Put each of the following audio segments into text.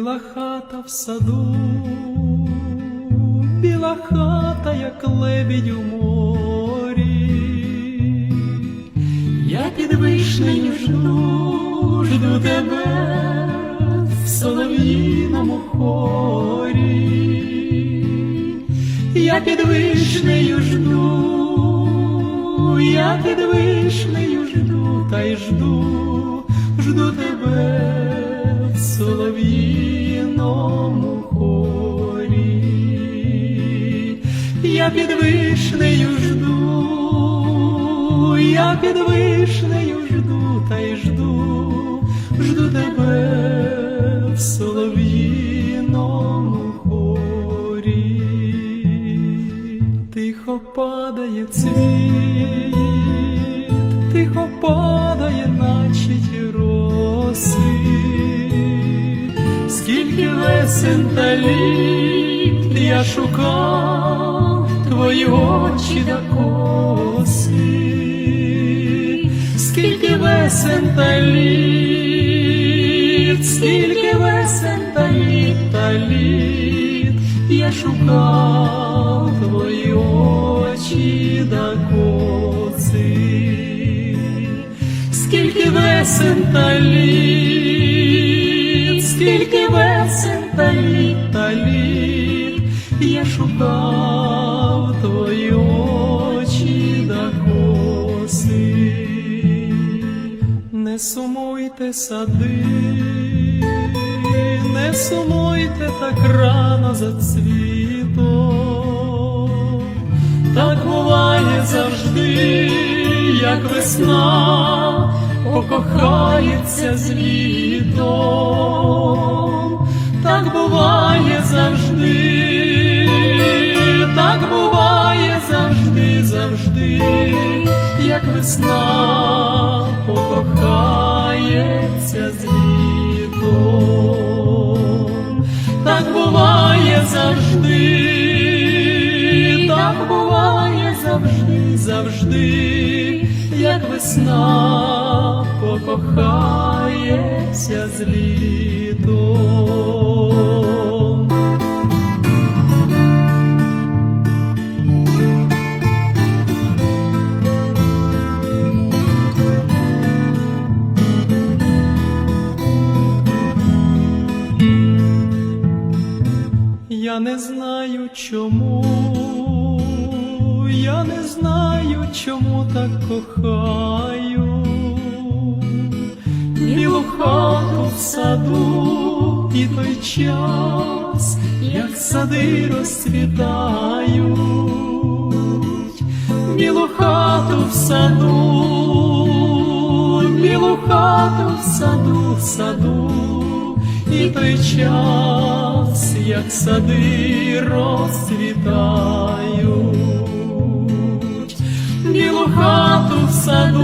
Біла хата в саду, біла хата, як лебідь у морі. Я під вишнею жду, жду тебе в солов'їному хорі. Я під вишнею жду, я під вишнею жду, та й жду, жду тебе в солов'їному хорі. Я під вишнею жду, я під вишнею жду, та й жду, жду тебе в солов'їному хорі. Тихо падає цвіт, Весен та літ я шукав твої очі та коси, скільки весен та літ, скільки весен та літ та літ, я шукав твої очі та коси, скільки весен та літ, я твої очі та коси, не сумуйте сади, не сумуйте так рано за цвітом, так буває завжди, як весна покохається з літом, як весна покохається з літом, так буває завжди, так буває завжди, завжди, як весна покохається з літом. Я не знаю чому, я не знаю, чому так кохаю. Білу хату в саду і той час, як сади розцвітають. Білу хату в саду, білу хату в саду, в саду, і той час, як сади розцвітають. Білу хату в саду,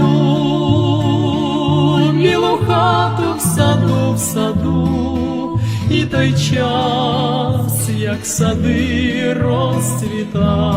білу хату в саду, в саду, і той час, як сади розцвітають.